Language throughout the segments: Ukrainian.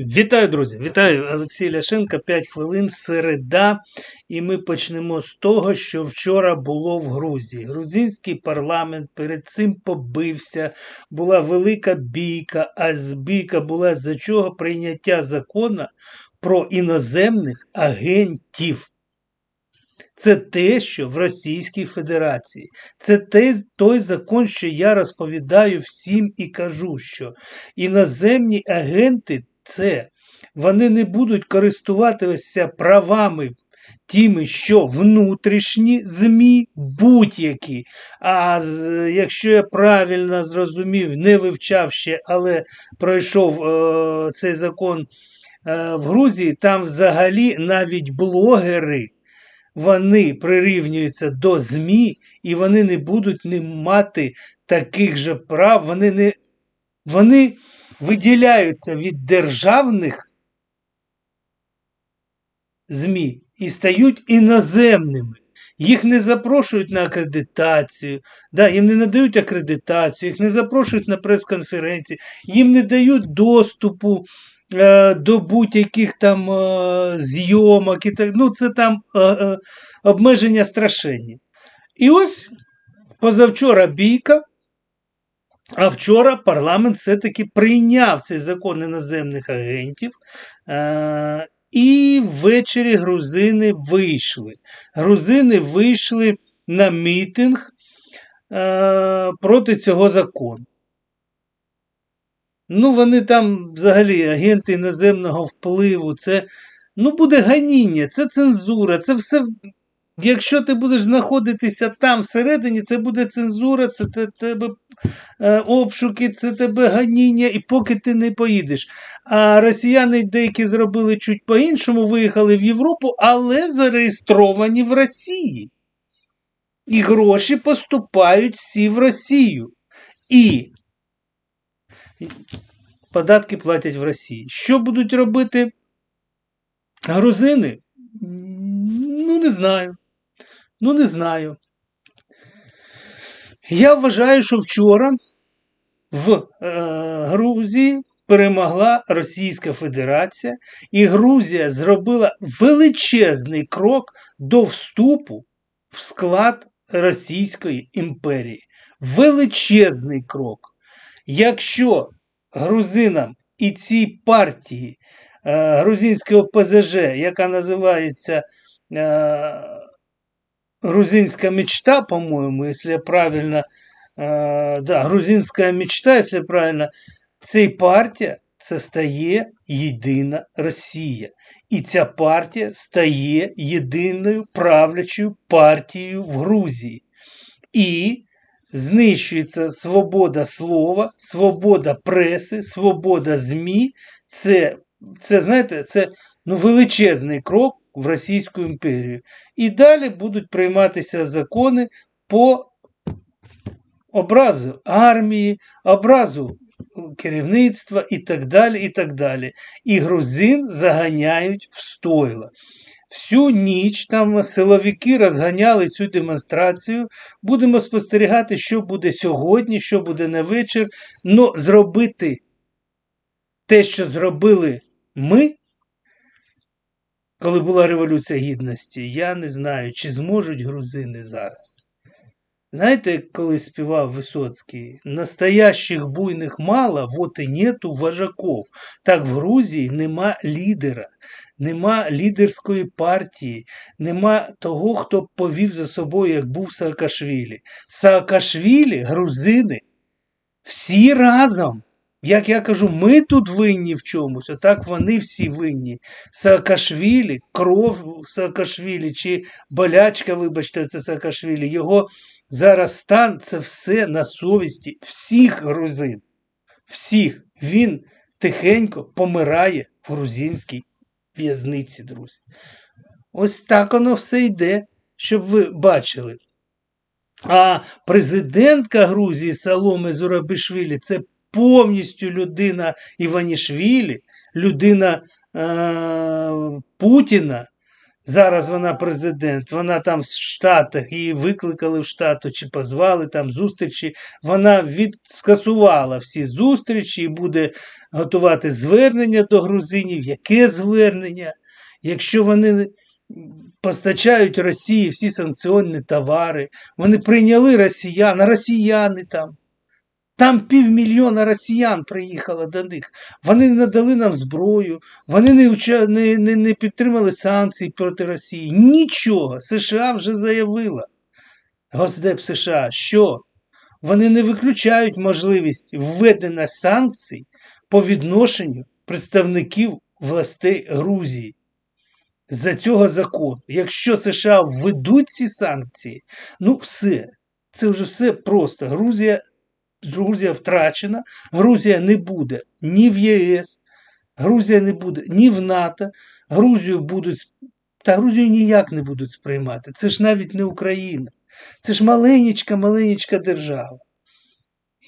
Вітаю, друзі! Вітаю Олексій Ляшенко. 5 хвилин середа. І ми почнемо з того, що вчора було в Грузії. Грузинський парламент перед цим побився. Була велика бійка, а з бійка була за чого прийняття закону про іноземних агентів. Це те, що в Російській Федерації. Це те, той закон, що я розповідаю всім і кажу, що іноземні агенти це вони не будуть користуватися правами тими, що внутрішні ЗМІ будь-які. А якщо я правильно зрозумів, не вивчав ще, але пройшов е, цей закон е, в Грузії, там взагалі навіть блогери. Вони прирівнюються до ЗМІ, і вони не будуть не мати таких же прав, вони не вони виділяються від державних ЗМІ і стають іноземними. Їх не запрошують на акредитацію, да, їм не надають акредитацію, їх не запрошують на прес-конференції, їм не дають доступу е, до будь-яких там е, зйомок. І так, ну, Це там е, е, обмеження страшенні. І ось позавчора бійка. А вчора парламент все-таки прийняв цей закон іноземних агентів. Е і ввечері грузини вийшли. Грузини вийшли на мітинг е проти цього закону. Ну, вони там взагалі агенти іноземного впливу, це ну, буде ганіння, це цензура, це все Якщо ти будеш знаходитися там всередині, це буде цензура, це тебе обшуки, це тебе ганіння, і поки ти не поїдеш. А росіяни деякі зробили чуть по-іншому, виїхали в Європу, але зареєстровані в Росії. І гроші поступають всі в Росію. І податки платять в Росії. Що будуть робити грузини? Ну, не знаю. Ну, не знаю. Я вважаю, що вчора в е, Грузії перемогла Російська Федерація, і Грузія зробила величезний крок до вступу в склад Російської імперії. Величезний крок. Якщо грузинам і цій партії е, грузинського ПЗЖ, яка називається е, грузинская мечта, по-моему, если я правильно, э, да, грузинська мечта, если правильно, цей партія це єдина Росія. І ця партія стає єдиною правлячою партією в Грузії. І знищується свобода слова, свобода преси, свобода ЗМІ. Це, це знаєте, це ну, величезний крок в Російську імперію. І далі будуть прийматися закони по образу армії, образу керівництва і так далі. І так далі. І грузин заганяють в стойла. Всю ніч там силовики розганяли цю демонстрацію. Будемо спостерігати, що буде сьогодні, що буде на вечір. Но зробити те, що зробили ми, коли була Революція Гідності, я не знаю, чи зможуть грузини зараз. Знаєте, коли співав Висоцький, настоящих буйних мало, вот і нету вожаков. Так в Грузії нема лідера, нема лідерської партії, нема того, хто повів за собою, як був Саакашвілі. Саакашвілі, грузини, всі разом як я кажу, ми тут винні в чомусь, отак вони всі винні. Саакашвілі, кров Саакашвілі чи болячка, вибачте, це Саакашвілі, його зараз стан це все на совісті всіх грузин. Всіх. Він тихенько помирає в грузинській в'язниці, друзі. Ось так воно все йде, щоб ви бачили. А президентка Грузії Саломи Зурабишвілі це повністю людина Іванішвілі, людина е, Путіна Зараз вона президент, вона там в Штатах, її викликали в Штати чи позвали там зустрічі. Вона від... скасувала всі зустрічі і буде готувати звернення до грузинів. Яке звернення? Якщо вони постачають Росії всі санкціонні товари, вони прийняли росіян, росіяни там. Там півмільйона росіян приїхало до них. Вони не надали нам зброю, вони не, не, не, не підтримали санкції проти Росії. Нічого. США вже заявила. Госдеп США, що вони не виключають можливість введення санкцій по відношенню представників властей Грузії. За цього закону. Якщо США введуть ці санкції, ну все. Це вже все просто. Грузія Грузія втрачена, Грузія не буде ні в ЄС, Грузія не буде ні в НАТО, Грузію будуть та Грузію ніяк не будуть сприймати. Це ж навіть не Україна. Це ж маленечка, маленечка держава.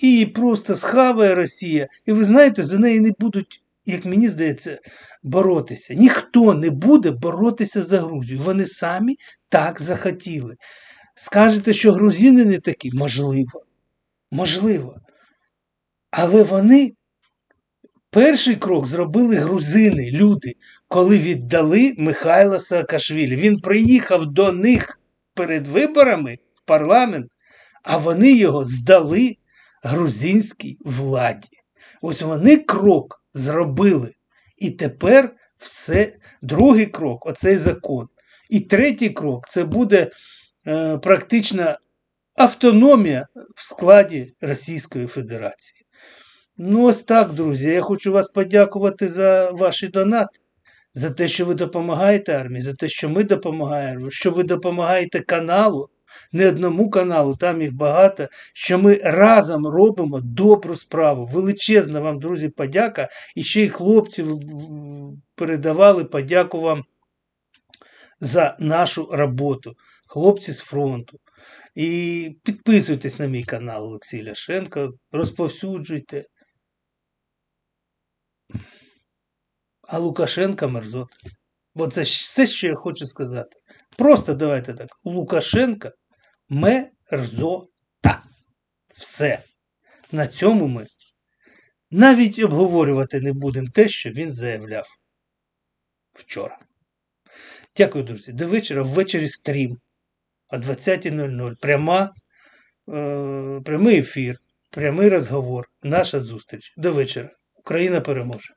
І просто схаває Росія. І ви знаєте, за неї не будуть, як мені здається, боротися. Ніхто не буде боротися за Грузію. Вони самі так захотіли. Скажете, що грузини не такі? Можливо. Можливо. Але вони перший крок зробили грузини, люди, коли віддали Михайла Саакашвілі. Він приїхав до них перед виборами в парламент, а вони його здали грузинській владі. Ось вони крок зробили. І тепер все, другий крок оцей закон. І третій крок це буде е, практично автономія в складі Російської Федерації. Ну, ось так, друзі. Я хочу вас подякувати за ваші донати, за те, що ви допомагаєте армії, за те, що ми допомагаємо, що ви допомагаєте каналу, не одному каналу, там їх багато, що ми разом робимо добру справу. Величезна вам, друзі, подяка. І ще й хлопці передавали подяку вам за нашу роботу. Хлопці з фронту. І підписуйтесь на мій канал Олексій Ляшенко, розповсюджуйте. А Лукашенка мерзот. Бо це все, що я хочу сказати. Просто давайте так. Лукашенка мерзота. Все. На цьому ми навіть обговорювати не будемо те, що він заявляв вчора. Дякую, друзі. До вечора. Ввечері стрім о 20.00. Пряма, е, прямий ефір, прямий розговор, наша зустріч. До вечора. Україна переможе.